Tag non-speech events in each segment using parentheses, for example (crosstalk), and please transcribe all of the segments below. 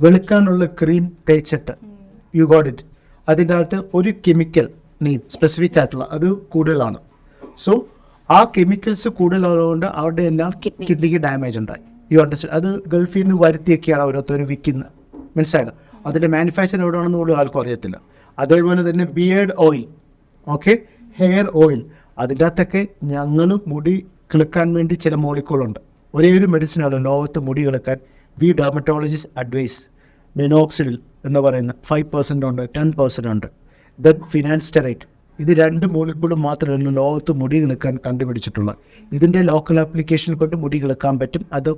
വെളുക്കാനുള്ള cream തേച്ചിട്ട്. You got it അതിന്റെ അകത്ത് ഒരു കെമിക്കൽ നീ സ്പെസിഫിക് ആയിട്ടുള്ള അത് കൂടുതലാണ്. സോ ആ കെമിക്കൽസ് കൂടുതലുള്ളതുകൊണ്ട് അവരുടെ എല്ലാം കിഡ്നിക്ക് ഡാമേജ് ഉണ്ടായി. യു അണ്ടർസ്റ്റാൻഡ് അത് ഗൾഫിൽ നിന്ന് വരുത്തിയൊക്കെയാണ് ഓരോരുത്തർ വിൽക്കുന്നത്. മനസ്സിലായത് അതിന്റെ മാനുഫാക്ചർ എവിടെയാണെന്ന് പോലും ആൾക്കും അറിയത്തില്ല. അതേപോലെ തന്നെ beard oil okay hair oil അതിന്റെ അകത്തൊക്കെ ഞങ്ങൾ മുടി കിളുക്കാൻ വേണ്ടി ചില മോളിക്കൂളുണ്ട് ഒരേ ഒരു മെഡിസിനാണ് ലോകത്ത് മുടി കിളുക്കാൻ വി ഡെർമറ്റോളജിസ്റ്റ് അഡ്വൈസ് മിനോക്സിഡിൽ എന്ന് പറയുന്ന ഫൈവ് പെർസെന്റ് ഉണ്ട് ടെൻ പെർസെന്റ് ഉണ്ട്. ദെൻ ഫിനാൻസ്റ്ററേറ്റ് ഇത് രണ്ട് മോളിക്കൂളും മാത്രമല്ല ലോകത്ത് മുടി കിളുക്കാൻ കണ്ടുപിടിച്ചിട്ടുള്ളത് ഇതിന്റെ ലോക്കൽ ആപ്ലിക്കേഷൻ കൊണ്ട് മുടി കിളുക്കാൻ പറ്റും. അത്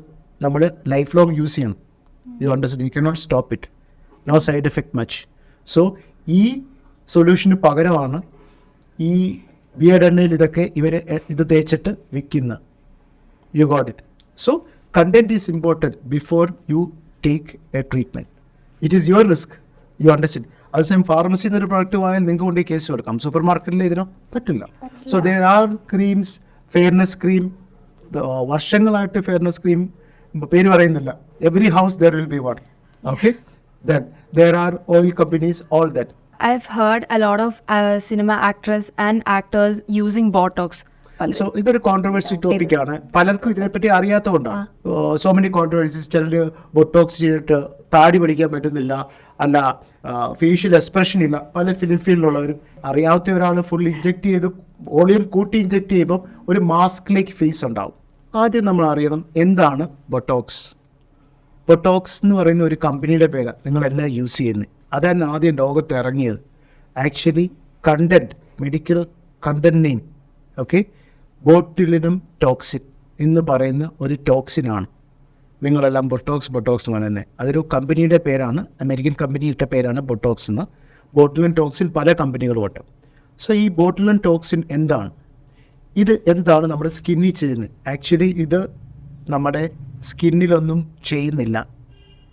നമ്മൾ ലൈഫ് ലോങ് യൂസ് ചെയ്യണം. You understand you can not stop it no side effect much so ഈ സൊല്യൂഷന് പകരമാണ് ഈ ബിയർഡ് എണ്ണയിൽ ഇതൊക്കെ ഇവർ ഇത് തേച്ചിട്ട് വിൽക്കുന്നത് you got it so content is important before you take a treatment it is your risk you understand അതേസമയം ഫാർമസിയിൽ നിന്ന് ഒരു പ്രോഡക്റ്റ് വാങ്ങാൻ നിങ്ങൾക്ക് കൊണ്ട് കേസ് കൊടുക്കാം സൂപ്പർ മാർക്കറ്റിൽ ഇതിനോ പറ്റില്ല. So there are creams fairness cream വർഷങ്ങളായിട്ട് ഫെയർനെസ് ക്രീം പേര് പറയുന്നില്ല. Every house there will be one okay then there are oil companies all that I've heard a lot of uh, cinema actors and actors using Botox. So ഇതൊരു controversy topic ആണ്. പലർക്കും ഇതിനെപ്പറ്റി അറിയാത്തതുകൊണ്ടാണ്. So many controversies ചിലർ Botox ചെയ്തിട്ട് താടി പിടിക്കാൻ പറ്റുന്നില്ല. അല്ല ഫേഷ്യൽ എക്സ്പ്രഷൻ ഇല്ല. പല ഫിലിം ഫീൽഡിലുള്ളവരും അറിയാത്ത ഒരാൾ ഫുൾ ഇഞ്ചെക്ട് ചെയ്ത് വോളിയം കൂട്ടി ഇഞ്ചെക്ട് ചെയ്യുമ്പോൾ ഒരു മാസ്കിലേക്ക് ഫേസ് ഉണ്ടാവും. ആദ്യം നമ്മൾ അറിയണം എന്താണ് ബൊട്ടോക്സ് ബൊട്ടോക്സ് എന്ന് പറയുന്ന ഒരു കമ്പനിയുടെ പേരാണ് നിങ്ങളെല്ലാം യൂസ് ചെയ്യുന്നത് അതാണ് ആദ്യം ലോകത്ത് ഇറങ്ങിയത്. Actually content medical content name okay botulinum toxin എന്ന് പറയുന്ന ഒരു ടോക്സിനാണ്. നിങ്ങളെല്ലാം ബൊട്ടോക്സ് ബൊട്ടോക്സ് എന്ന് പറയുന്നത്. അതൊരു കമ്പനിയുടെ പേരാണ്. അമേരിക്കൻ കമ്പനിയുടെ പേരാണ് ബൊട്ടോക്സ് എന്ന്. ബോട്ടിലിൻ ടോക്സിൻ പല കമ്പനികളും ഉണ്ട്. സോ ഈ ബോട്ടിലിൻ ടോക്സിൻ എന്താണ്? ഇത് എന്താണ് നമ്മുടെ സ്കിന്നിൽ ചെയ്യുന്നത്? ആക്ച്വലി ഇത് നമ്മുടെ സ്കിന്നിലൊന്നും ചെയ്യുന്നില്ല.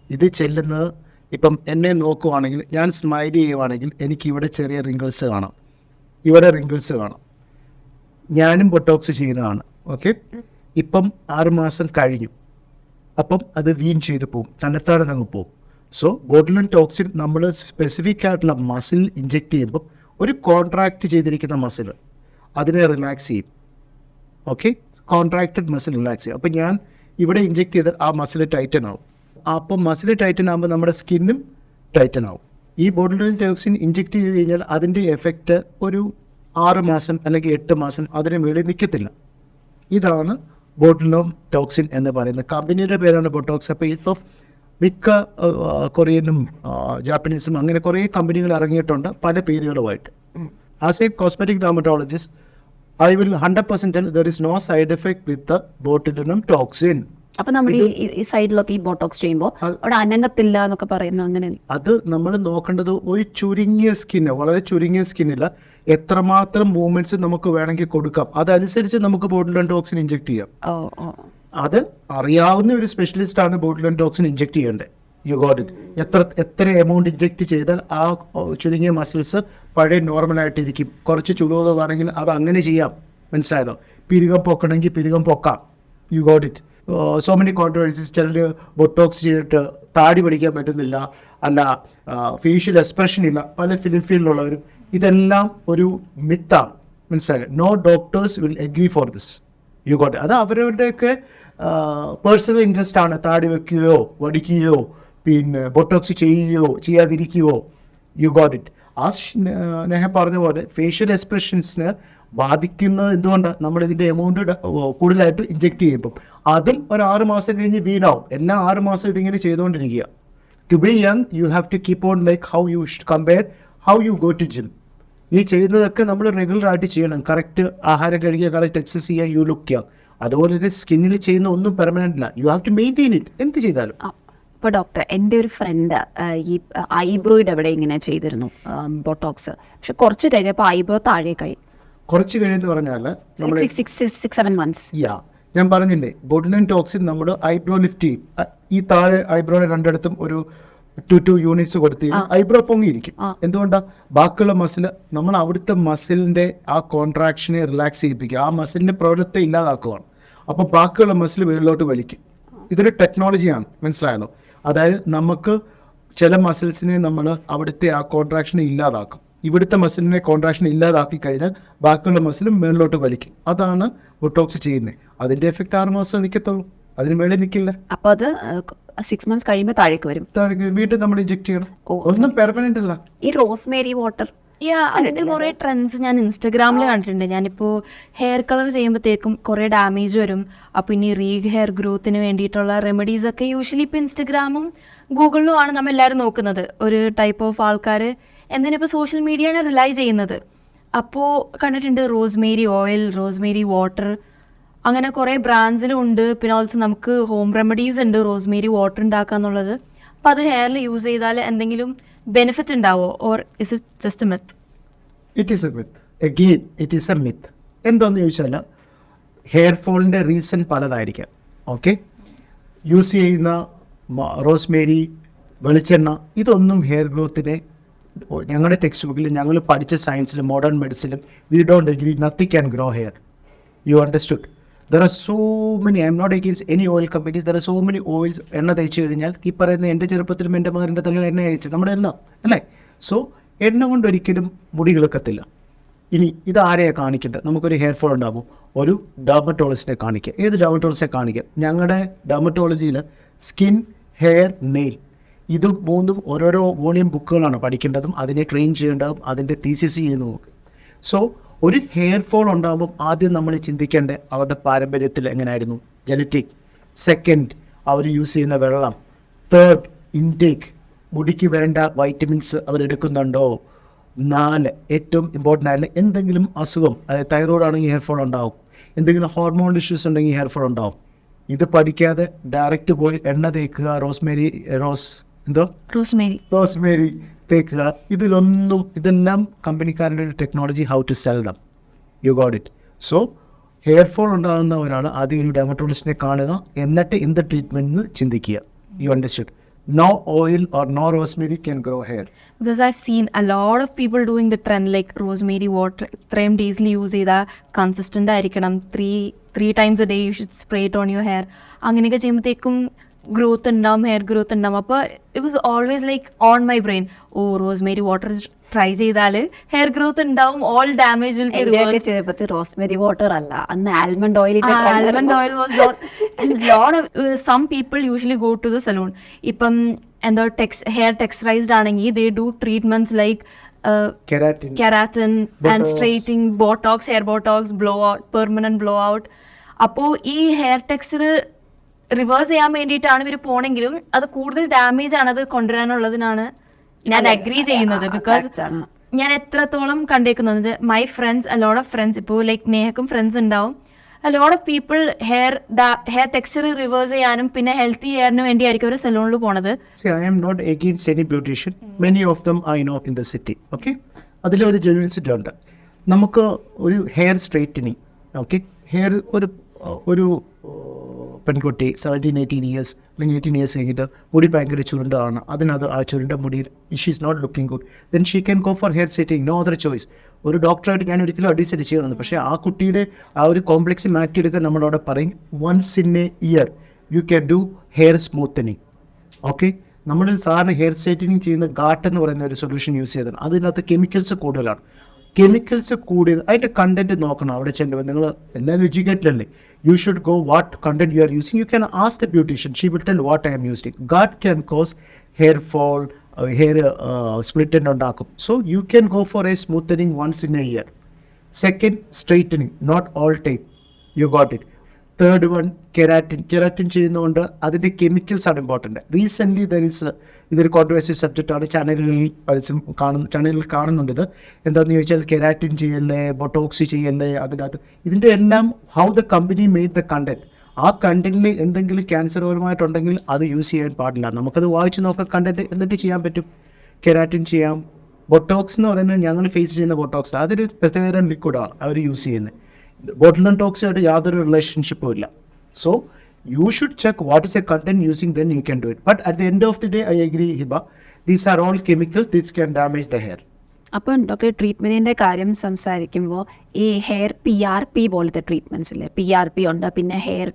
ഇത് ചെല്ലുന്നത് ഇപ്പം എന്നെ നോക്കുവാണെങ്കിൽ ഞാൻ സ്മൈൽ ചെയ്യുവാണെങ്കിൽ എനിക്ക് ഇവിടെ ചെറിയ റിങ്കിൾസ് കാണാം. ഇവിടെ റിങ്കിൾസ് കാണാം. ഞാനും ബൊട്ടോക്സ് ചെയ്യുന്നതാണ്. ഓക്കെ? ഇപ്പം ആറുമാസം കഴിഞ്ഞു. അപ്പം അത് വീൺ ചെയ്ത് പോകും തന്നെത്താനെ അങ്ങ് പോകും സോ ബോട്ടിലൻ ടോക്സിൻ നമ്മൾ സ്പെസിഫിക് ആയിട്ടുള്ള മസിൽ ഇഞ്ചെക്ട് ചെയ്യുമ്പോൾ ഒരു കോൺട്രാക്ട് ചെയ്തിരിക്കുന്ന മസിൽ അതിനെ റിലാക്സ് ചെയ്യും. ഓക്കെ? കോൺട്രാക്റ്റഡ് മസിൽ റിലാക്സ് ചെയ്യും. അപ്പം ഞാൻ ഇവിടെ ഇഞ്ചെക്ട് ചെയ്താൽ ആ മസിൽ ടൈറ്റൻ ആവും. അപ്പം മസിൽ ടൈറ്റൻ ആകുമ്പോൾ നമ്മുടെ സ്കിന്നും ടൈറ്റൻ ആവും. ഈ ബോട്ടിലൻ ടോക്സിൻ ഇഞ്ചെക്ട് ചെയ്ത് കഴിഞ്ഞാൽ അതിന്റെ എഫക്റ്റ് ഒരു ആറ് മാസം അല്ലെങ്കിൽ എട്ട് മാസം അതിന് വേണ്ടി നിൽക്കത്തില്ല. ഇതാണ് ബോട്ടിലോം ടോക്സിൻ എന്ന് പറയുന്നത് കമ്പനിയുടെ പേരാണ് ബോട്ടോക്സ്. അപ്പോൾ ഇപ്പോൾ മിക്ക കൊറിയനും ജാപ്പനീസും അങ്ങനെ കുറേ കമ്പനികൾ ഇറങ്ങിയിട്ടുണ്ട് പല പേരുകളുമായിട്ട്. As a cosmetic dermatologist I will hundred percent there is no side effect with botulinum toxin അപ്പൊ നമ്മുടെ ഈ സൈഡിലൊക്കെ ഈ ബോട്ടോക്സ് ചെയ്യുമ്പോൾ അവിടെ അനങ്ങത്തില്ല എന്നൊക്കെ പറയുന്നു അങ്ങനെ അത് നമ്മൾ നോക്കേണ്ടത് ഒരു ചുരുങ്ങിയ സ്കിന്ന് വളരെ ചുരുങ്ങിയ സ്കിന്നില്ല. എത്രമാത്രം മൂവ്മെന്റ്സ് നമുക്ക് വേണമെങ്കിൽ കൊടുക്കാം. അതനുസരിച്ച് നമുക്ക് ബോട്ടിലൻ ടോക്സിൻ ഇഞ്ചെക്ട് ചെയ്യാം. അത് അറിയാവുന്ന ഒരു സ്പെഷ്യലിസ്റ്റ് ആണ് ബോട്ടിലൻ ടോക്സിൻ ഇഞ്ചെക്ട് ചെയ്യേണ്ടത്. യു ഗോട്ട് ഇറ്റ് എത്ര എത്ര എമൗണ്ട് ഇഞ്ചെക്ട് ചെയ്താൽ ആ ചുരുങ്ങിയ മസിൽസ് പഴയ നോർമലായിട്ടിരിക്കും കുറച്ച് ചുളുകയാണെങ്കിൽ അത് അങ്ങനെ ചെയ്യാം. മനസ്സിലായല്ലോ? പിരികം പൊക്കണമെങ്കിൽ പിരികം പൊക്കാം. You got it so many controversies ചിലർ ബൊട്ടോക്സ് ചെയ്തിട്ട് താടി പഠിക്കാൻ പറ്റുന്നില്ല. അല്ല ഫേഷ്യൽ എക്സ്പ്രഷൻ ഇല്ല. പല ഫിലിം ഫീൽഡിലുള്ളവരും ഇതെല്ലാം ഒരു മിത്താണ് മനസ്സിലായി no doctors will agree for this you got അത് അവരവരുടെയൊക്കെ പേഴ്സണൽ ഇൻട്രസ്റ്റ് ആണ്. താടി വെക്കുകയോ വടിക്കുകയോ പിന്നെ ബൊട്ടോക്സ് ചെയ്യുകയോ ചെയ്യാതിരിക്കുകയോ. യു ഗോട്ട് ഇറ്റ് ആ ഷ്- നേഹ പറഞ്ഞ പോലെ ഫേഷ്യൽ എക്സ്പ്രഷൻസിന് ബാധിക്കുന്നത് എന്തുകൊണ്ടാണ് നമ്മൾ ഇതിന്റെ എമൗണ്ട് കൂടുതലായിട്ട് ഇഞ്ചെക്ട് ചെയ്യുമ്പം. അതും ഒരു ആറ് മാസം കഴിഞ്ഞ് വീണാവും. എല്ലാ ആറ് മാസം ഇതിങ്ങനെ ചെയ്തുകൊണ്ടിരിക്കുക. To be young you have to keep on like how you compare how you go to gym ഈ ചെയ്യുന്നതൊക്കെ നമ്മൾ റെഗുലർ ആയിട്ട് ചെയ്യണം. കറക്റ്റ് ആഹാരം കഴിക്കുക കറക്റ്റ് എക്സസൈസ് ചെയ്യുക യു ലുക്ക് ചെയ്യുക അതുപോലെ തന്നെ സ്കിന്നിൽ ചെയ്യുന്ന ഒന്നും പെർമനന്റ് അല്ല. You have to maintain it എന്ത് ചെയ്താലും. അപ്പോൾ ഡോക്ടർ എന്റെ ഒരു ഫ്രണ്ട് ഈ ഐബ്രോയിഡ് അവിടെ ഇങ്ങനെ ചെയ്തിരുന്നു ബോട്ടോക്സ് പക്ഷെ കുറച്ച് കഴിഞ്ഞപ്പോൾ ഐബ്രോ താഴേക്കായി. കുറച്ച് കഴിഞ്ഞെന്ന് പറഞ്ഞാൽ നമ്മൾ six six six seven months yeah ഞാൻ പറഞ്ഞില്ലേ ബോട്ടിലിൻ ടോക്സിൻ നമ്മൾ ഐബ്രോ ലിഫ്റ്റ് ചെയ്യും. ഈ താഴെ ഐബ്രോയുടെ രണ്ടിടത്തും ഒരു ടു ടു യൂണിറ്റ്സ് കൊടുത്ത് ഐബ്രോ പൊങ്ങിയിരിക്കും. എന്തുകൊണ്ടാ? ബാക്കിയുള്ള മസിൽ നമ്മൾ അവിടുത്തെ മസിലിന്റെ ആ കോൺട്രാക്ഷനെ റിലാക്സ് ചെയ്യിപ്പിക്കുക. ആ മസിലിന്റെ പ്രവൃത്തി ഇല്ലാതാക്കുകയാണ് അപ്പോൾ ബാക്കിയുള്ള മസിൽ വെളിയിലോട്ട് വലിക്കും. ഇതൊരു ടെക്നോളജിയാണ് മനസ്സിലായല്ലോ? അതായത് നമുക്ക് ചില മസിൽസിനെ നമ്മൾ അവിടുത്തെ ആ കോൺട്രാക്ഷൻ ഇല്ലാതാക്കും. ഇവിടുത്തെ മസിലിനെ കോൺട്രാക്ഷൻ ഇല്ലാതാക്കി കഴിഞ്ഞാൽ ബാക്കിയുള്ള മസിലും മേളിലോട്ട് വലിക്കും. അതാണ് ബൊട്ടോക്സ് ചെയ്യുന്നത്. അതിന്റെ എഫക്റ്റ് ആറ് മാസം നിൽക്കത്തുള്ളൂ. അതിന് മേളിൽ നിൽക്കില്ല. അപ്പൊ അത് സിക്സ് മന്ത്സ് കഴിയുമ്പോൾ താഴേക്ക് വരും. വീട്ടിൽ നമ്മൾ ഇഞ്ചെക്ട് ചെയ്യണം. ഒന്നും പെർമനന്റ് അല്ല. ഈ റോസ്മേരി വാട്ടർ യാ അതിന്റെ കുറെ ട്രെൻഡ്സ് ഞാൻ ഇൻസ്റ്റഗ്രാമിൽ കണ്ടിട്ടുണ്ട്. ഞാനിപ്പോ ഹെയർ കളർ ചെയ്യുമ്പോഴത്തേക്കും കുറെ ഡാമേജ് വരും. അപ്പൊ ഇനി റീ ഹെയർ ഗ്രോത്തിന് വേണ്ടിയിട്ടുള്ള റെമഡീസ് ഒക്കെ യൂഷ്വലി ഇപ്പൊ ഇൻസ്റ്റഗ്രാമും ഗൂഗിളിലും ആണ് നമ്മൾ എല്ലാവരും നോക്കുന്നത്. ഒരു ടൈപ്പ് ഓഫ് ആൾക്കാർ എന്തിനിപ്പോൾ സോഷ്യൽ മീഡിയയാണ് റിലൈ ചെയ്യുന്നത്? അപ്പോൾ കണ്ടിട്ടുണ്ട് റോസ്മേരി ഓയിൽ റോസ്മേരി വാട്ടർ അങ്ങനെ കുറേ ബ്രാൻഡ്സിലും ഉണ്ട്. പിന്നെ ഓൾസോ നമുക്ക് ഹോം റെമഡീസ് ഉണ്ട്. റോസ്മേരി വാട്ടർ ഉണ്ടാക്കുക എന്നുള്ളത് അപ്പം അത് ഹെയറിൽ യൂസ് ചെയ്താൽ എന്തെങ്കിലും ബെനിഫിറ്റ് ഉണ്ടാവോ? Or is it just myth it is a myth again it is a myth എന്താണെന്ന് ചോദിച്ചാൽ ഹെയർ ഫോളിന്റെ റീസൺ പലതായിരിക്കാം. ഓക്കെ യൂസ് ചെയ്യുന്ന റോസ്മേരി വെളിച്ചെണ്ണ ഇതൊന്നും ഹെയർ ഗ്രോത്തിനെ ഞങ്ങളുടെ ടെക്സ്റ്റ് ബുക്കിൽ ഞങ്ങൾ പഠിച്ച സയൻസിലും modern മെഡിസിനും we don't agree nothing can grow hair you understood there are so many I'm not against any oil companies there are so many oils എണ്ണ തേച്ച് കഴിഞ്ഞാൽ ഈ പറയുന്ന എന്റെ ചെറുപ്പത്തിലും എന്റെ മകന്റെ തന്നെ എണ്ണ അയച്ചു നമ്മുടെ എല്ലാം അല്ലേ? സോ എണ്ണ കൊണ്ട് ഒരിക്കലും മുടി കിളുക്കത്തില്ല. ഇനി ഇത് ആരെയാണ് കാണിക്കേണ്ടത്? നമുക്കൊരു ഹെയർ ഫോൾ ഉണ്ടാകും ഒരു ഡെർമറ്റോളജിസ്റ്റിനെ കാണിക്കുക ഏത് ഡെർമറ്റോളജിസ്റ്റിനെ കാണിക്കുക ഞങ്ങളുടെ ഡെർമറ്റോളജിയിൽ സ്കിൻ ഹെയർ നെയിൽ ഇത് മൂന്നും ഓരോരോ വോളിയം ബുക്കുകളാണ് പഠിക്കേണ്ടതും. അതിനെ ട്രെയിൻ ചെയ്യേണ്ടതും അതിന്റെ തീസിസ് ചെയ്യുന്നതും നോക്ക് സോ ഒരു ഹെയർ ഫോൾ ഉണ്ടാകുമ്പോൾ ആദ്യം നമ്മൾ ചിന്തിക്കേണ്ടത് അവരുടെ പാരമ്പര്യത്തിൽ എങ്ങനെയായിരുന്നു? ജനറ്റിക് സെക്കൻഡ് അവർ യൂസ് ചെയ്യുന്ന വെള്ളം. തേർഡ് ഇൻടേക്ക് മുടിക്ക് വേണ്ട വൈറ്റമിൻസ് അവരെടുക്കുന്നുണ്ടോ നാല് ഏറ്റവും ഇമ്പോർട്ടന്റ് ആയിട്ടുള്ള എന്തെങ്കിലും അസുഖം അതായത് തൈറോയ്ഡ് ആണെങ്കിൽ ഹെയർ ഫോൾ ഉണ്ടാവും. എന്തെങ്കിലും ഹോർമോൺ ഇഷ്യൂസ് ഉണ്ടെങ്കിൽ ഹെയർ ഫോൾ ഉണ്ടാവും. ഇത് പഠിക്കാതെ ഡയറക്റ്റ് പോയി എണ്ണ തേക്കുക റോസ്മേരി റോസ് എന്തോ? റോസ്മേരി റോസ്മേരി തേക്കുക ഇതിലൊന്നും ഇതെല്ലാം കമ്പനിക്കാരുടെ ഒരു technology how to sell them you got it so hair fall ഉണ്ടാകുന്ന ഒരാൾ ആദ്യം ഒരു ഡെമറ്റോളജിസ്റ്റിനെ കാണുക എന്നിട്ട് എന്ത് ട്രീറ്റ്മെന്റ് ചിന്തിക്കുക. You understood no oil or no rosemary can grow hair because I seen a lot of people doing the trend like rosemary water ഇത്രയും ഡേയ്സിൽ യൂസ് ചെയ്താൽ കൺസിസ്റ്റന്റ് ആയിരിക്കണം. Three three times a day you should spray it on your hair അങ്ങനെയൊക്കെ ചെയ്യുമ്പോഴത്തേക്കും growth ഉണ്ടാവും hair growth ഉണ്ടാവും അപ്പോൾ it was always like on my brain oh rosemary water try ചെയ്താൽ ഹെയർ ഗ്രോത്ത് ഉണ്ടാവും ഓൾ ഡാമേജ് വിൽ ബി എന്റെയൊക്കെ ചെറുപ്പത്തിൽ rosemary water അല്ല. അന്ന് almond oil almond oil of uh, some people usually go to the salon. ഇപ്പം എന്തോ ടെക്സ് hair texturized ആണെങ്കിൽ they do treatments like keratin and Botox. Straightening Botox hair Botox blow out permanent blow out അപ്പോൾ ഈ hair texture reverse ചെയ്യാൻ വേണ്ടിയിട്ടാണ് ഇവർ പോണെങ്കിലും അത് കൂടുതൽ ഡാമേജ് ആണ് അത് കൊണ്ടുവരാനുള്ളതിനാണ് ഞാൻ അഗ്രി ചെയ്യുന്നത്. ബിക്കോസ് ഞാൻ എത്രത്തോളം കണ്ടേക്കുന്നത് my friends a lot of friends ഇപ്പോൾ ലൈക്ക് നേഹക്കും ഫ്രണ്ട്സ് ഉണ്ടാവും. A lot of people hair hair texture reverse ചെയ്യാനും പിന്നെ ഹെൽത്തി ഹെയറിന് വേണ്ടിയായിരിക്കും ഒരു സെലൂണിൽ പോണത്. Many of them I know in the Many of them I know in the city. Okay? അതിലൊരു ജെനുവിൻസിറ്റി ഉണ്ട്. നമുക്ക് ഒരു ഹെയർ സ്ട്രെയിറ്റനിങ് ഓക്കെ ഹെയർ ഒരു ഒരു പെൺകുട്ടി സെവന്റീൻ എയ്റ്റീൻ ഇയേഴ്സ് അല്ലെങ്കിൽ എയ്റ്റീൻ ഇയേഴ്സ് കഴിഞ്ഞിട്ട് മുടി ഭയങ്കര ചുരുണ്ടതാണ്. അതിനത് ആ ചുരുണ്ട മുടിയിൽ she is not looking good then she can go for hair setting no other choice ഒരു ഡോക്ടറായിട്ട് ഞാൻ ഒരിക്കലും അഡ്വൈസ് ചെയ്യണമെന്ന് പക്ഷേ ആ കുട്ടിയുടെ ആ ഒരു കോംപ്ലക്സ് മാറ്റിയെടുക്കാൻ നമ്മളവിടെ പറയും once in a year you can do hair smoothening okay നമ്മൾ സാധാരണ ഹെയർ സ്ട്രൈറ്റനിങ് ചെയ്യുന്ന ഗാട്ട് എന്ന് പറയുന്ന ഒരു സൊല്യൂഷൻ യൂസ് ചെയ്തതാണ്. അതിനകത്ത് കെമിക്കൽസ് കൂടുതലാണ്. കെമിക്കൽസ് കൂടിയത് അതിന്റെ കണ്ടന്റ് നോക്കണം അവിടെ ചെല്ലുമ്പോൾ നിങ്ങൾ എല്ലാവരും എഡ്യൂക്കേറ്റഡ് അല്ലേ you should go what content you are using you can ask the beautician she will tell what I'm using god can cause hair fall hair split ഉണ്ടാക്കും. So you can go for a smoothening once in a year second straightening not all time you got it third one keratin keratin ചെയ്യുന്നതുകൊണ്ട് അതിന്റെ chemicals ആണ് important recently there is ഇതൊരു controversy subject ആണ്. ചാനലുകളിൽ പലസും കാണുന്നു ചാനലിൽ കാണുന്നുണ്ട് ഇത്. എന്താണെന്ന് ചോദിച്ചാൽ കെരാറ്റിൻ ചെയ്യല്ലേ ബൊട്ടോക്സി ചെയ്യല്ലേ അതിനകത്ത്. ഇതിന്റെ എല്ലാം how the company made the content ആ കണ്ടന്റിൽ എന്തെങ്കിലും ക്യാൻസർ പരമായിട്ടുണ്ടെങ്കിൽ അത് യൂസ് ചെയ്യാൻ പാടില്ല. നമുക്കത് വായിച്ച് നോക്കാം കണ്ടന്റ് എന്നിട്ട് ചെയ്യാൻ പറ്റും. കെരാറ്റിൻ ചെയ്യാം. ബൊട്ടോക്സ് എന്ന് പറയുന്നത് ഞങ്ങൾ ഫേസ് ചെയ്യുന്ന ബൊട്ടോക്സ് അതൊരു പ്രത്യേകതരം ലിക്വിഡാണ് അവർ യൂസ് ചെയ്യുന്നത്. ബോട്ടിലൻ ടോക്സിയായിട്ട് യാതൊരു റിലേഷൻഷിപ്പും ഇല്ല. So you should check what is a content using then you can do it but at the end of the day I agree Hiba these are all chemical this can damage the hair അപ്പം doctor ട്രീറ്റ്മെന്റിന്റെ കാര്യം സംസാരിക്കുമ്പോൾ ഈ hair P R P പോലത്തെ treatments ഇല്ലേ? P R P ഉണ്ട് പിന്നെ hair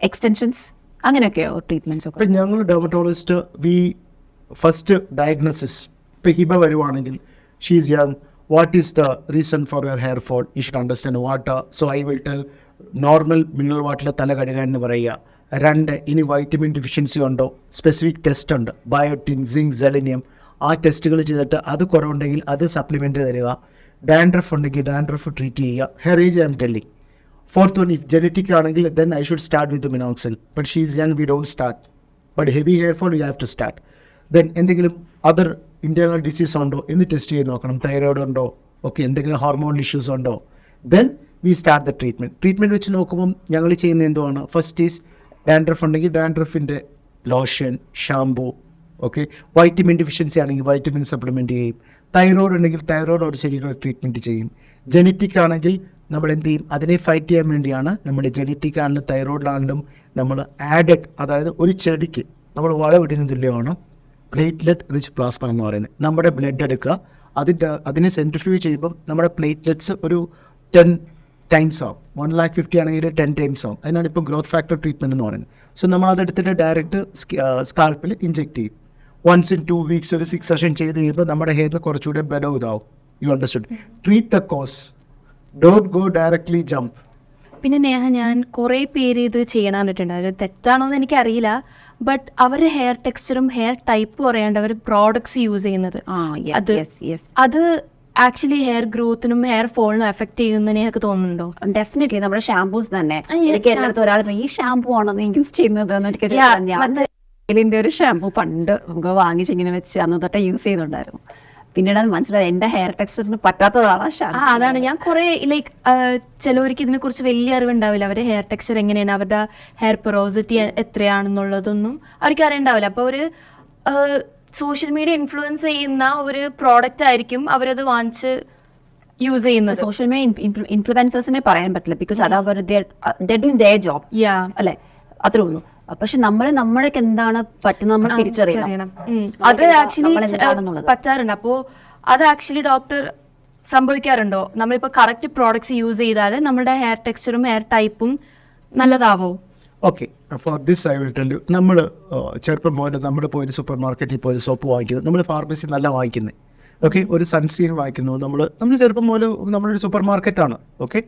extensions അങ്ങനെയൊക്കെയോ treatments ഒക്കെ? ഞങ്ങൾ ഡെർമറ്റോളജിസ്റ്റ് വി ഫസ്റ്റ് ഡയഗ്നോസിസ് ഇപ്പം ഹിബ വരുവാണെങ്കിൽ she's young what is the reason for your hair fall you should understand water so I will tell normal mineral വാട്ടറിൽ തല കഴുകുക എന്ന് പറയുക. രണ്ട് ഇനി വൈറ്റമിൻ ഡെഫിഷ്യൻസി ഉണ്ടോ? സ്പെസിഫിക് ടെസ്റ്റ് ഉണ്ട്. ബയോട്ടിൻ സിങ്ക് സെലിനിയം ആ ടെസ്റ്റുകൾ ചെയ്തിട്ട് അത് കുറവുണ്ടെങ്കിൽ അത് സപ്ലിമെന്റ് തരിക. ഡാൻഡ്രഫ് ഉണ്ടെങ്കിൽ ഡാൻഡ്രഫ് ട്രീറ്റ് ചെയ്യുക. ഹെറേജ് I am telling fourth one if genetic ആണെങ്കിൽ then I should start with മിനോൺസിൽ but she is young we don't start but heavy hair fall you have to start then എന്തെങ്കിലും other internal disease ഉണ്ടോ എന്ന് test ചെയ്ത് നോക്കണം. Thyroid ഉണ്ടോ? Okay എന്തെങ്കിലും hormone issues ഉണ്ടോ? Then we start the treatment treatment വെച്ച് നോക്കുമ്പം ഞങ്ങൾ ചെയ്യുന്ന എന്തുവാണ്? ഫസ്റ്റ് ഈസ് ഡാൻഡ്രഫ് ഉണ്ടെങ്കിൽ ഡാൻഡ്രഫിന്റെ lotion shampoo okay vitamin deficiency ആണെങ്കിൽ വൈറ്റമിൻ സപ്ലിമെന്റ് ചെയ്യും. തൈറോയ്ഡ് ഉണ്ടെങ്കിൽ തൈറോയ്ഡ് ശരീരം ട്രീറ്റ്മെന്റ് ചെയ്യും. ജനറ്റിക് ആണെങ്കിൽ നമ്മൾ എന്ത് ചെയ്യും? അതിനെ ഫൈറ്റ് ചെയ്യാൻ വേണ്ടിയാണ് നമ്മുടെ ജനറ്റിക് ആണെങ്കിലും തൈറോയിഡിലാണെങ്കിലും നമ്മൾ ആഡഡ് അതായത് ഒരു ചെടിക്ക് നമ്മൾ വളമിടുന്ന തുല്യമാണ്. പ്ലേറ്റ്ലെറ്റ് റിച്ച് പ്ലാസ്മ എന്ന് പറയുന്നത്. നമ്മുടെ ബ്ലഡ് എടുക്കുക. അതിന്റെ അതിനെ സെൻട്രിഫ്യൂ ചെയ്യുമ്പോൾ നമ്മുടെ പ്ലേറ്റ്ലെറ്റ്സ് ഒരു ടെൻ ടൈംസ് ആവും. വൺ ലാക്ക് ഫിഫ്റ്റി ആണെങ്കിൽ ടെൻ ടൈംസ് ആവും. അതിനാണ് ഇപ്പോൾ ഗ്രോത്ത് ഫാക്ടർ ട്രീറ്റ്മെന്റ് എന്ന് പറയുന്നത്. സോ നമ്മൾ അതെടുത്തിട്ട് ഡയറക്റ്റ് സ്കാൽപ്പിൽ ഇഞ്ചെക്ട് ചെയ്യും. വൺസ് ഇൻ ടു വീക്സ് ഒരു സിക്സ് സെഷൻ ചെയ്ത് കഴിയുമ്പോൾ നമ്മുടെ ഹെയറിന് കുറച്ചുകൂടെ ബെഡ് ഇതാവും. You understood treat the cause don't go directly jump പിന്നെ നേഹ ഞാൻ കുറേ പേര് ഇത് ചെയ്യണം കണ്ടിട്ടുണ്ട്. അത് തെറ്റാണോ എന്ന് എനിക്കറിയില്ല. ബട്ട് അവരുടെ ഹെയർ ടെക്സ്ചറും ഹെയർ ടൈപ്പും അറിയാണ്ട് അവർ പ്രോഡക്ട്സ് യൂസ് ചെയ്യുന്നത്. അത് അത് ആക്ച്വലി ഹെയർ ഗ്രോത്തിനും ഹെയർ ഫോളിനും എഫക്ട് ചെയ്യുന്നതിനെ എനിക്ക് തോന്നുന്നുണ്ടോ? ഡെഫിനറ്റ്ലി നമ്മുടെ ഷാംപൂസ് തന്നെ. എനിക്ക് ഒരാൾ ഈ ഷാംപൂ ആണോ യൂസ് ചെയ്യുന്നത് എനിക്ക് ഒരു ഷാംപൂ പണ്ട് നമുക്ക് വാങ്ങിച്ച് ഇങ്ങനെ വെച്ച് അന്ന് തൊട്ടേ യൂസ് ചെയ്യുന്നുണ്ടായിരുന്നു പിന്നീട് അത് മനസ്സിലായി. എന്റെ ഹെയർ ടെക്സ്ചറിന് പറ്റാത്തതാണ് ആ അതാണ്. ഞാൻ കുറെ ലൈക്ക് ചിലവർക്ക് ഇതിനെ കുറിച്ച് വലിയ അറിവുണ്ടാവില്ല. അവരുടെ ഹെയർ ടെക്സ്ചർ എങ്ങനെയാണ്? അവരുടെ ഹെയർ പൊറോസിറ്റി എത്രയാണെന്നുള്ളതൊന്നും അവർക്ക് അറിയണ്ടാവില്ല. അപ്പോൾ ഒരു സോഷ്യൽ മീഡിയ ഇൻഫ്ലുവൻസ് ചെയ്യുന്ന ഒരു പ്രോഡക്റ്റ് ആയിരിക്കും അവരത് വാങ്ങിച്ച് യൂസ് ചെയ്യുന്നത്. സോഷ്യൽ മീഡിയ ഇൻഫ്ലുവൻസേഴ്സിനെ പറയാൻ പറ്റില്ല. ബിക്കോസ് അത് അവർ ജോബ് അല്ലെ? അത്രേ ഉള്ളൂ. പക്ഷെ നമ്മളെ നമ്മൾക്ക് എന്താണ് പറ്റുന്നത് നമ്മൾ തിരിച്ചറിയണം. അത് ആക്ച്വലി പറ്റാറുണ്ട്. അപ്പോ അത് ആക്ച്വലി ഡോക്ടർ സംഭവിക്കാറുണ്ടോ? നമ്മളിപ്പോ കറക്റ്റ് പ്രോഡക്ട്സ് യൂസ് ചെയ്താൽ നമ്മുടെ ഹെയർ ടെക്സ്ചറും ഹെയർ ടൈപ്പും നല്ലതാവോ? Okay for this I will tell you നമ്മൾ ചെറുപ്പം പോലെ നമ്മൾ പോയി സൂപ്പർ മാർക്കറ്റിൽ പോയി സോപ്പ് വാങ്ങിക്കുന്നത്. നമ്മൾ ഫാർമസി നല്ല വാങ്ങിക്കുന്നത് ഓക്കെ ഒരു സൺസ്ക്രീൻ വാങ്ങിക്കുന്നു. നമ്മൾ നമ്മൾ ചെറുപ്പം പോലെ നമ്മളൊരു സൂപ്പർ മാർക്കറ്റാണ് ഓക്കെ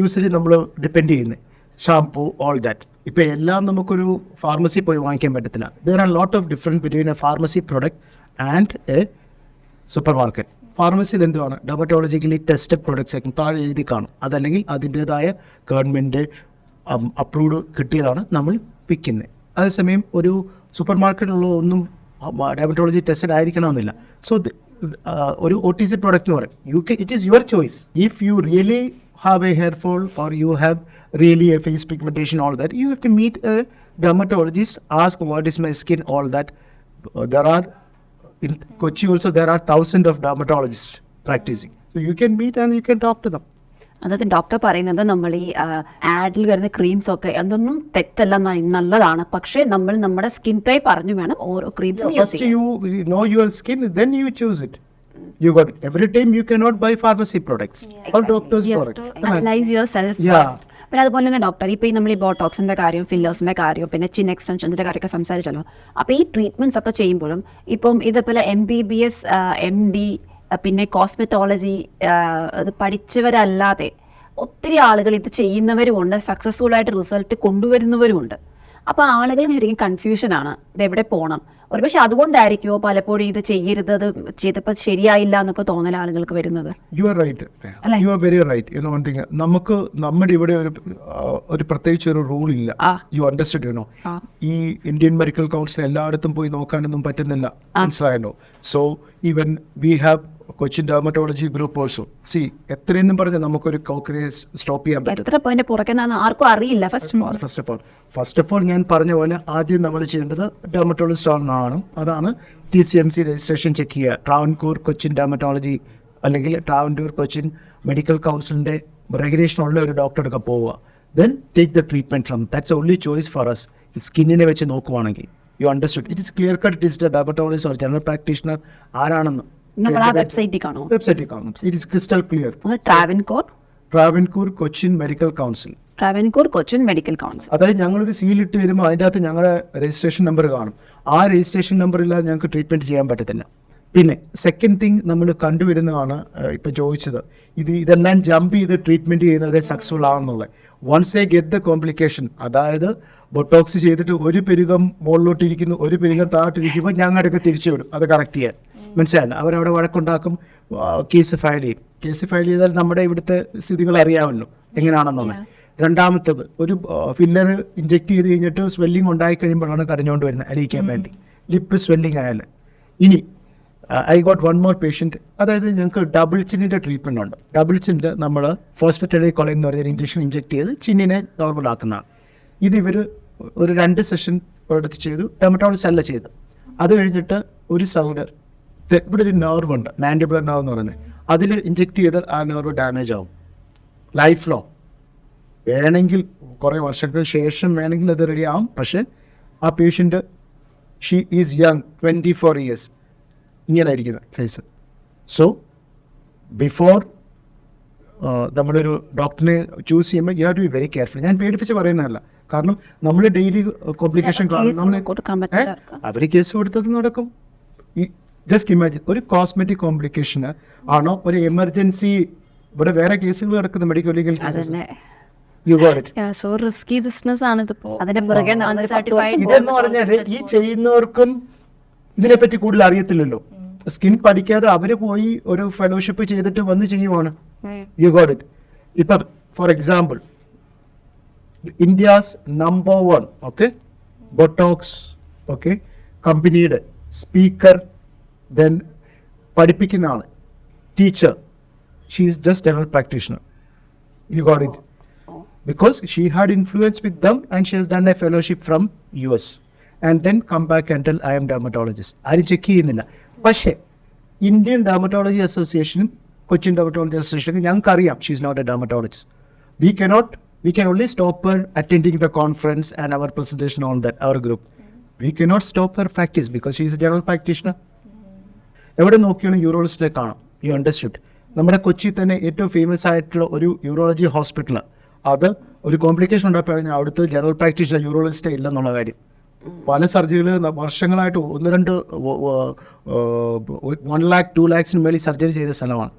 യൂസ്വലി നമ്മൾ ഡിപ്പെൻഡ് ചെയ്യുന്നത് ഷാംപൂ ഓൾ ദാറ്റ് ഇപ്പോൾ എല്ലാം നമുക്കൊരു ഫാർമസി പോയി വാങ്ങിക്കാൻ പറ്റത്തില്ല. There are lot of different between a pharmacy product and a supermarket ഫാർമസിയിൽ എന്തുവാണ്? ഡെർമറ്റോളജിക്കലി ടെസ്റ്റഡ് പ്രൊഡക്ട്സ് ആയിരിക്കും. താഴെ എഴുതി കാണും. അതല്ലെങ്കിൽ അതിന്റേതായ ഗവൺമെന്റ് അപ്രൂവ്ഡ് കിട്ടിയതാണ് നമ്മൾ വിൽക്കുന്നത് അതേസമയം ഒരു സൂപ്പർ മാർക്കറ്റിലുള്ള ഒന്നും ഡയബറ്റോളജി ടെസ്റ്റഡ് ആയിരിക്കണമെന്നില്ല. സോ ഒരു ഒ ടി സി പ്രോഡക്റ്റ് എന്ന് പറയും. You K it is your choice if you really have a hair fall or you have really a face pigmentation all that you have to meet a dermatologist ask what is my skin all that Uh, there are in kochi also there are thousands of dermatologists practicing so you can meet and you can talk to them അതായത് doctor പറയുന്നത് നമ്മൾ ഈ ആഡിൽ വരുന്ന creams ഒക്കെ അതൊന്നും തെറ്റല്ല ന- നല്ലതാണ് പക്ഷേ നമ്മൾ നമ്മുടെ സ്കിൻ ടൈപ്പ് അറിഞ്ഞു വേണം ഓരോ ക്രീംസും use first your you know your skin then you choose it you got every time you cannot buy pharmacy products yeah, or doctor's you products. have to analyze yourself yeah. first. പിന്നെ അതുപോലെ തന്നെ doctor ഇപ്പോൾ ഈ നമ്മൾ ഈ ബോട്ടോക്സിന്റെ കാര്യം ഫില്ലേഴ്സിന്റെ കാര്യം പിന്നെ ചിൻ എക്സ്റ്റൻഷന്റെ കാര്യമൊക്കെ സംസാരിച്ചല്ലോ. അപ്പോൾ ഈ ട്രീറ്റ്മെന്റ്സ് ഒക്കെ ചെയ്യുമ്പോഴും ഇപ്പം ഇതേപോലെ M B B S M D പിന്നെ കോസ്മെറ്റോളജി അത് പഠിച്ചവരല്ലാതെ ഒത്തിരി ആളുകൾ ഇത് ചെയ്യുന്നവരും ഉണ്ട് സക്സസ്ഫുൾ ആയിട്ട് റിസൾട്ട് കൊണ്ടുവരുന്നവരും ഉണ്ട് അപ്പോൾ ആളുകൾ ശരിക്കും കൺഫ്യൂഷനാണ് ഇത് എവിടെ പോകണം ഒരുപക്ഷെ അതുകൊണ്ടായിരിക്കുമോ പലപ്പോഴും ഇത് ചെയ്യരുത് അത് ചെയ്തപ്പോൾ ശരിയായില്ല എന്നൊക്കെ തോന്നൽ ആളുകൾക്ക് വരുന്നത്? You are right you are very right you know one thing നമുക്ക് നമ്മുടെ ഇവിടെ ഒരു ഒരു പ്രത്യേകിച്ച് ഒരു റൂൾ ഇല്ല. യു അണ്ടർസ്റ്റാൻഡ് യു നോ ഈ ഇന്ത്യൻ മെഡിക്കൽ കൗൺസിൽ എല്ലായിടത്തും പോയി നോക്കാനൊന്നും പറ്റുന്നില്ല. മനസ്സിലായല്ലോ? So even we have Cochin dermatology group also C എത്രയെന്നും പറഞ്ഞ് നമുക്കൊരു കോക്രിയെ സ്റ്റോപ്പ് ചെയ്യാൻ പറ്റും. എത്ര പോയിന്റ് ആർക്കും അറിയില്ല first of all first of all first of all ഞാൻ പറഞ്ഞ പോലെ ആദ്യം നമ്മൾ ചെയ്യേണ്ടത് ഡെർമറ്റോളജിസ്റ്റ് ആണ് അതാണ് T C M C registration check ചെയ്യുക. ട്രാവൻകൂർ കൊച്ചിൻ ഡെർമറ്റോളജി അല്ലെങ്കിൽ ട്രാവൻകൂർ കൊച്ചിൻ മെഡിക്കൽ കൗൺസിലിന്റെ റെഗുലേഷൻ ഉള്ള ഒരു ഡോക്ടറൊക്കെ പോവുക. Then take the treatment from that's only choice for us സ്കിന്നിനെ വെച്ച് നോക്കുവാണെങ്കിൽ. You understood it is clear cut it is the dermatologist or general practitioner ആരാണെന്ന്. നമ്മൾ ആ വെബ്സൈറ്റിൽ വെബ്സൈറ്റിൽ കാണും. It is crystal clear Travancore Travancore Cochin medical council Travancore Cochin medical council അതായത് ഞങ്ങളൊരു സീലിട്ട് വരുമ്പോൾ അതിന്റെ അകത്ത് ഞങ്ങളുടെ രജിസ്ട്രേഷൻ നമ്പർ കാണും. ആ രജിസ്ട്രേഷൻ നമ്പർ ഇല്ലാതെ ഞങ്ങൾക്ക് ട്രീറ്റ്മെന്റ് ചെയ്യാൻ പറ്റത്തില്ല. പിന്നെ സെക്കൻഡ് തിങ് നമ്മൾ കണ്ടുവരുന്നതാണ് ഇപ്പൊ ചോദിച്ചത്. ഇത് ഇതെല്ലാം ജമ്പ് ചെയ്ത് ട്രീറ്റ്മെന്റ് ചെയ്യുന്നവരെ സക്സസ്ഫുൾ ആണെന്നുള്ളത്. Once I get the complication അതായത് ബൊട്ടോക്സ് ചെയ്തിട്ട് ഒരു പെരുകം മുകളിലോട്ടിരിക്കുന്നു ഒരു പെരുകം താഴോട്ടിരിക്കുമ്പോൾ ഞങ്ങളുടെ തിരിച്ചു വരും. അത് കറക്റ്റ് ചെയ്യാൻ. മനസ്സിലായില്ല? അവരവിടെ വഴക്കുണ്ടാക്കും കേസ് ഫയൽ ചെയ്യും. കേസ് ഫയൽ ചെയ്താൽ നമ്മുടെ ഇവിടുത്തെ സ്ഥിതികൾ അറിയാമല്ലോ എങ്ങനെയാണെന്നുള്ളത് രണ്ടാമത്തത് ഒരു ഫില്ലർ ഇഞ്ചെക്ട് ചെയ്ത് കഴിഞ്ഞിട്ട് സ്വെല്ലിംഗ് ഉണ്ടായി കഴിയുമ്പോഴാണ് കരഞ്ഞുകൊണ്ട് വരുന്നത് അലിയിക്കാൻ വേണ്ടി. ലിപ്പ് സ്വെല്ലിംഗ് ആയാൽ ഇനി I got one more patient അതായത് ഞങ്ങൾക്ക് ഡബിൾ ചിന്നിന്റെ ട്രീറ്റ്മെന്റ് ഉണ്ട്. ഡബിൾ ചിന്നിൽ നമ്മൾ ഫോസ്ഫറ്റഡി കൊളൈൻ എന്ന് പറഞ്ഞ ഇഞ്ചക്ഷൻ ഇഞ്ചെക്ട് ചെയ്ത് ചിന്നിനെ നോർമൽ ആക്കുന്നതാണ്. ഇത് ഇവർ ഒരു രണ്ട് സെഷൻ ഒരിടത്ത് ചെയ്തു ഡെമറ്റോളജിസ്റ്റ് അല്ല ചെയ്ത് അത് കഴിഞ്ഞിട്ട് ഒരു സൗണ്ട് ഇവിടെ ഒരു നെർവ് ഉണ്ട്. മാൻഡിബുലർ നെർവ് എന്ന് പറയുന്നത്. അതിൽ ഇഞ്ചെക്ട് ചെയ്താൽ ആ നെർവ് ഡാമേജ് ആവും. ലൈഫ് ലോ വേണമെങ്കിൽ കുറേ വർഷങ്ങൾക്ക് ശേഷം വേണമെങ്കിൽ അത് റെഡി ആവും. പക്ഷേ ആ patient she is young twenty four years ഇങ്ങനെ ഇരിക്കുന്ന കേസ് സോ ബിഫോർ നമ്മളൊരു ഡോക്ടറിനെ ചൂസ് ചെയ്യുമ്പോൾ you have to be very careful ഞാൻ പേടിപ്പിച്ച് പറയുന്നതല്ല. കാരണം നമ്മൾ ഡെയിലി കോംപ്ലിക്കേഷൻ. അവർ കേസ് കൊടുത്തത് നടക്കും. ജസ്റ്റ് ഇമാജിൻ ഒരു കോസ്മെറ്റിക് കോംപ്ലിക്കേഷന് ആണോ? ഒരു എമർജൻസി ഇവിടെ വേറെ കേസുകൾ നടക്കുന്ന medical legal so risky business ആണ് ഇതിപ്പോ. ഇതെന്ന് പറഞ്ഞാൽ ഈ ചെയ്യുന്നവർക്കും ഇതിനെപ്പറ്റി കൂടുതൽ അറിയത്തില്ലല്ലോ. സ്കിൻ പഠിക്കാതെ അവർ പോയി ഒരു ഫെലോഷിപ്പ് ചെയ്തിട്ട് വന്ന് ചെയ്യുവാണ്. യു ഗോട്ട് ഇറ്റ് ഇപ്പൊ for example India's number one okay botox okay കമ്പനിയുടെ സ്പീക്കർ ദെൻ പഠിപ്പിക്കുന്ന ആൾ teacher she is just general practitioner you got it because she had influence with them and she has done a fellowship from US and then come back and tell I am dermatologist. ആരും check ചെയ്യുന്നില്ല. പക്ഷേ Indian dermatology അസോസിയേഷനും Cochin dermatology അസോസിയേഷനും ഞങ്ങൾക്കറിയാം she is not a dermatologist we cannot we can only stop her attending the conference and our presentation on that our group we cannot stop her practice because she is a general practitioner എവിടെ നോക്കിയാലും യൂറോളജിസ്റ്റിനെ കാണാം. You understood നമ്മുടെ കൊച്ചി തന്നെ ഏറ്റവും famous ആയിട്ടുള്ള ഒരു urology hospital അത് ഒരു കോംപ്ലിക്കേഷൻ ഉണ്ടാക്കി കഴിഞ്ഞാൽ അവിടുത്തെ ജനറൽ പ്രാക്ടീഷണർ യൂറോളജിസ്റ്റേ ഇല്ലെന്നുള്ള കാര്യം. പല സർജറികൾ വർഷങ്ങളായിട്ട് ഒന്ന് രണ്ട് വൺ ലാക്ക് ടു ലാക്സിന് മേളിൽ സർജറി ചെയ്ത സ്ഥലമാണ്.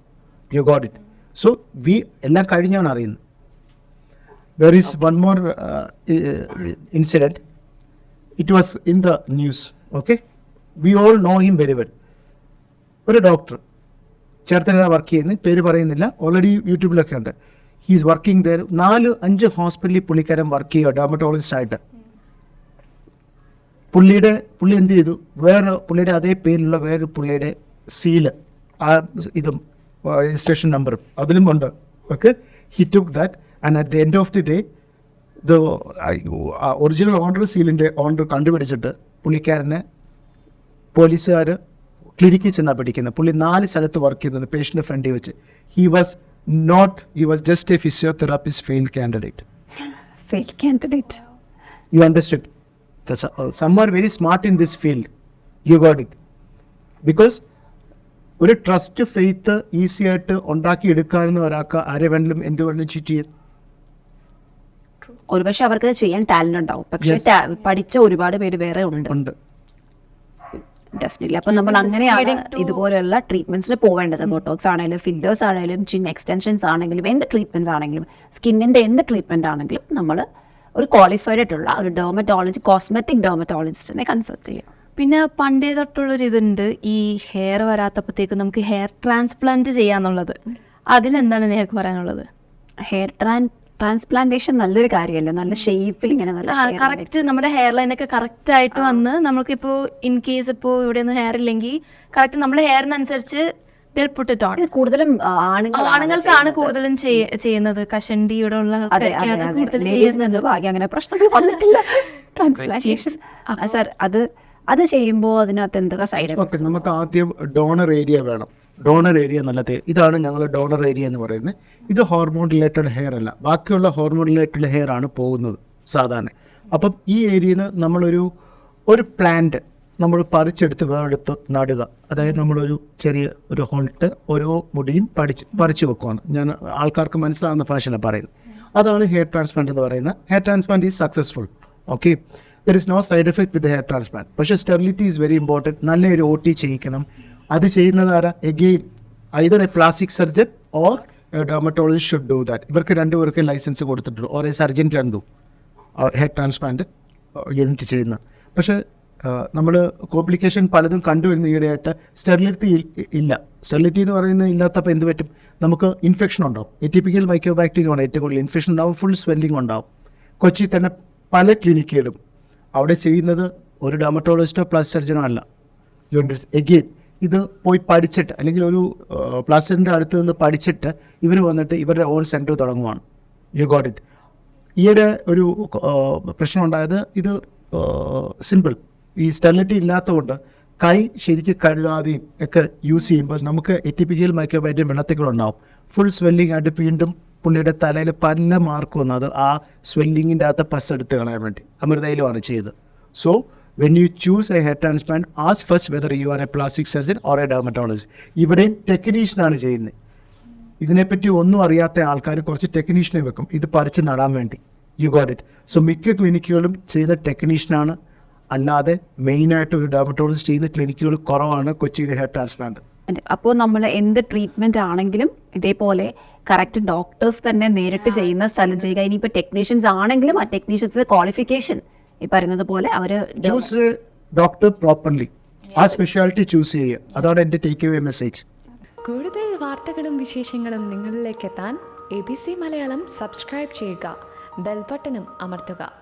You got it so we എല്ലാം കഴിഞ്ഞാണ് അറിയുന്നത്. There is one more incident it was in the news okay we all know him very well ഒരു ഡോക്ടർ ചേർത്തല വർക്ക് ചെയ്യുന്നത് പേര് പറയുന്നില്ല. ഓൾറെഡി യൂട്യൂബിലൊക്കെ ഉണ്ട് ഹീസ് വർക്കിംഗ് ദർ നാല് അഞ്ച് ഹോസ്പിറ്റലിൽ പുള്ളിക്കാരൻ വർക്ക് ചെയ്യുക ഡോമറ്റോളജിസ്റ്റ് ആയിട്ട്. പുള്ളിയുടെ പുള്ളി എന്ത് ചെയ്തു? വേറെ പുള്ളിയുടെ അതേ പേരിലുള്ള വേറൊരു പുള്ളിയുടെ സീൽ ആ ഇതും രജിസ്ട്രേഷൻ നമ്പറും അതിലും ഉണ്ട്. Okay he took that and at the end of the day the original order സീലിന്റെ owner കണ്ടുപിടിച്ചിട്ട് പുള്ളിക്കാരനെ പോലീസുകാർ ക്ലിനിക്കിൽ ചെന്നാൽ പഠിക്കുന്നത് പുള്ളി നാല് സ്ഥലത്ത് വർക്ക് ചെയ്യുന്നത് പേഷ്യന്റെ ഫ്രണ്ടിൽ വെച്ച്. He was not he was just a physiotherapist fail candidate fail candidate you understood. Very smart in this field. You got it. Because ഒരു ട്രസ്റ്റ് ഫെയ്ത്ത് ഈസി ആയിട്ട് ഉണ്ടാക്കി എടുക്കാവുന്ന ഒരാൾക്ക് ആരെ വേണമെങ്കിലും എന്ത് വേണമെങ്കിലും ചീറ്റ് ചെയ്യാം. ഒരുപക്ഷെ അവർക്ക് ചെയ്യാൻ ടാലന്റ് ഉണ്ടാവും. പക്ഷെ പഠിച്ച ഒരുപാട് പേര് വേറെ ഉണ്ട്. ഡെഫിനറ്റ്ലി അപ്പൊ നമ്മൾ അങ്ങനെയാണ് ഇതുപോലെയുള്ള ട്രീറ്റ്മെന്റ്സിന് പോവേണ്ടത് ബോട്ടോക്സ് ആണെങ്കിലും ഫില്ലേഴ്സ് ആണെങ്കിലും ചിൻ എക്സ്റ്റൻഷൻസ് ആണെങ്കിലും എന്ത് ട്രീറ്റ്മെന്റ്സ് ആണെങ്കിലും സ്കിന്നിന്റെ എന്ത് ട്രീറ്റ്മെന്റ് ആണെങ്കിലും നമ്മൾ ഒരു ക്വാളിഫൈഡ് ആയിട്ടുള്ള ഒരു ഡെർമറ്റോളജി കോസ്മെറ്റിക് ഡെർമറ്റോളജിസ്റ്റിനെ കൺസൾട്ട് ചെയ്യാം. പിന്നെ പണ്ടേ തൊട്ടുള്ളൊരു ഇതുണ്ട് ഈ ഹെയർ വരാത്തപ്പോഴത്തേക്ക് നമുക്ക് ഹെയർ ട്രാൻസ്പ്ലാന്റ് ചെയ്യാന്നുള്ളത്. അതിലെന്താണ് നിങ്ങൾക്ക് പറയാനുള്ളത്? ഹെയർ ട്രാൻ ട്രാൻസ്പ്ലാന്റേഷൻ നല്ലൊരു കാര്യമല്ലേ? നല്ല ഷേപ്പിൽ ഇങ്ങനെ നല്ല hair കറക്റ്റ് നമ്മുടെ ഹെയർ ലൈൻ ഒക്കെ കറക്റ്റ് ആയിട്ട് വന്ന് നമുക്ക് ഇപ്പോ ഇൻ കേസ് ഇപ്പോ ഇവിടെ ഒന്നും ഹെയർ ഇല്ലെങ്കിൽ കറക്റ്റ് നമ്മുടെ ഹെയറിനനുസരിച്ച് കൂടുതലും ആണുങ്ങൾക്കാണ് കൂടുതലും ചെയ്യുന്നത്. കഷണ്ടിയുടെ ഉള്ള അങ്ങനെ പ്രശ്നങ്ങൾ വന്നിട്ടില്ല. (laughs) ട്രാൻസ്പ്ലാന്റേഷൻ സാർ അത് അത് ചെയ്യുമ്പോൾ അതിനകത്ത് എന്തൊക്കെ സൈഡ് ഓക്കെ നമുക്ക് ആദ്യം ഡോണർ ഏരിയ വേണം. ഡോണർ ഏരിയ എന്നുള്ളത് ഇതാണ് ഞങ്ങൾ ഡോണർ ഏരിയ എന്ന് പറയുന്നത്. ഇത് ഹോർമോൺ റിലേറ്റഡ് ഹെയർ അല്ല. ബാക്കിയുള്ള ഹോർമോൺ റിലേറ്റഡ് ഹെയർ ആണ് പോകുന്നത് സാധാരണ. അപ്പം ഈ ഏരിയയിൽ നിന്ന് നമ്മളൊരു ഒരു പ്ലാന്റ് നമ്മൾ പറിച്ചെടുത്ത് വേറെടുത്ത് നടുക. അതായത് നമ്മളൊരു ചെറിയ ഒരു ഹോൾട്ട് ഓരോ മുടിയും പഠിച്ച് പറിച്ചു വെക്കുവാണ്. ഞാൻ ആൾക്കാർക്ക് മനസ്സിലാവുന്ന ഫാഷനാണ് പറയുന്നത്. അതാണ് ഹെയർ ട്രാൻസ്പ്ലാന്റ് എന്ന് പറയുന്നത്. Hair transplant is successful okay there is no side effect with hair transplant പക്ഷേ സ്റ്റെറിലിറ്റി ഈസ് വെരി ഇമ്പോർട്ടന്റ് നല്ലൊരു ഒ ടി ചെയ്യിക്കണം. അത് ചെയ്യുന്നത് ആരാ? Again either a plastic surgeon or dermatology should do that ഇവർക്ക് രണ്ടുപേർക്ക് ലൈസൻസ് കൊടുത്തിട്ടുണ്ട്. Or a surgeon can do hair transplant unit ചെയ്യുന്ന. പക്ഷേ നമ്മൾ കോംപ്ലിക്കേഷൻ പലതും കണ്ടുവരുന്ന ഈയിടെയായിട്ട് സ്റ്റെറിലിറ്റി ഇല്ല. സ്റ്റെറിലിറ്റി എന്ന് പറയുന്നത് ഇല്ലാത്തപ്പോൾ എന്ത് പറ്റും? നമുക്ക് ഇൻഫെക്ഷൻ ഉണ്ടാവും. എറ്റിപ്പിക്കൽ മൈക്രോബാക്ടീരിയ ആണ് ഏറ്റവും കൂടുതൽ ഇൻഫെക്ഷൻ ഉണ്ടാവും. ഫുൾ സ്വെല്ലിംഗ് ഉണ്ടാവും. കൊച്ചി തന്നെ പല ക്ലിനിക്കുകളും അവിടെ ചെയ്യുന്നത് ഒരു ഡെർമറ്റോളജിസ്റ്റോ പ്ലസ് സർജനോ അല്ല. എഗെയിൻ ഇത് പോയി പഠിച്ചിട്ട് അല്ലെങ്കിൽ ഒരു പ്ലാസ്റ്ററിന്റെ അടുത്ത് നിന്ന് പഠിച്ചിട്ട് ഇവർ വന്നിട്ട് ഇവരുടെ ഓൺ സെന്റർ തുടങ്ങുവാണ്. യു ഗോട്ട് ഇറ്റ് ഈയിടെ ഒരു പ്രശ്നം ഉണ്ടായത് ഇത് സിമ്പിൾ ഈ സ്റ്റെലിറ്റി ഇല്ലാത്തതുകൊണ്ട് കൈ ശരിക്ക് കഴുകാതെയും ഒക്കെ യൂസ് ചെയ്യുമ്പോൾ നമുക്ക് എറ്റിപ്പിക്കൽ മൈക്രോബൈറ്റും വെള്ളത്തിക്കുണ്ടാവും ഫുൾ സ്വെല്ലിംഗ് ആയിട്ട് വീണ്ടും പുള്ളിയുടെ തലയിൽ പല മാർക്ക് വന്നത് ആ സ്വെല്ലിങ്ങിന്റെ അകത്ത് പസ് എടുത്ത് കളയാൻ വേണ്ടി. അമൃതയിലുമാണ് ചെയ്തത്. So when you choose a hair transplant as first whether you are a plastic surgeon or a dermatology ഇവിടെ ടെക്നീഷ്യനാണ് ചെയ്യുന്നത്. ഇതിനെപ്പറ്റി ഒന്നും അറിയാത്ത ആൾക്കാർ കുറച്ച് ടെക്നീഷ്യനെ വെക്കും. ഇത് പറിച്ച് നടാൻ വേണ്ടി. യു ഗോട്ട് ഇറ്റ് സോ മിക്ക ക്ലിനിക്കുകളും ചെയ്യുന്ന ടെക്നീഷ്യനാണ് അല്ലാതെ മെയിനായിട്ട് ഒരു ഡെർമറ്റോളജിസ്റ്റ് ചെയ്യുന്ന ക്ലിനിക്കുകൾ കുറവാണ് കൊച്ചിയിലെ ഹെയർ ട്രാൻസ്പ്ലാന്റ് അപ്പോൾ നമ്മൾ എന്ത് ട്രീറ്റ്മെന്റ് ആണെങ്കിലും ഇതേപോലെ കറക്റ്റ് ഡോക്ടേഴ്സ് തന്നെ നേരിട്ട് ചെയ്യുന്ന സ്ഥലം ചെയ്യുക. ഇനിയിപ്പോൾ ടെക്നീഷ്യൻസ് ആണെങ്കിലും ആ ടെക്നീഷ്യൻസ് ക്വാളിഫിക്കേഷൻ ഈ പറയുന്നത് പോലെ അവർ ചൂസ് ഡോക്ടർ പ്രോപ്പർലി ആ സ്പെഷ്യാലിറ്റി ചൂസ് ചെയ്യുക. അതാണ് എന്റെ ടേക്ക് അവേ മെസ്സേജ് കൂടുതൽ വാർത്തകളും വിശേഷങ്ങളും നിങ്ങളിലേക്ക് എത്താൻ A B C Malayalam subscribe ചെയ്യുക. ബെൽബട്ടനും അമർത്തുക.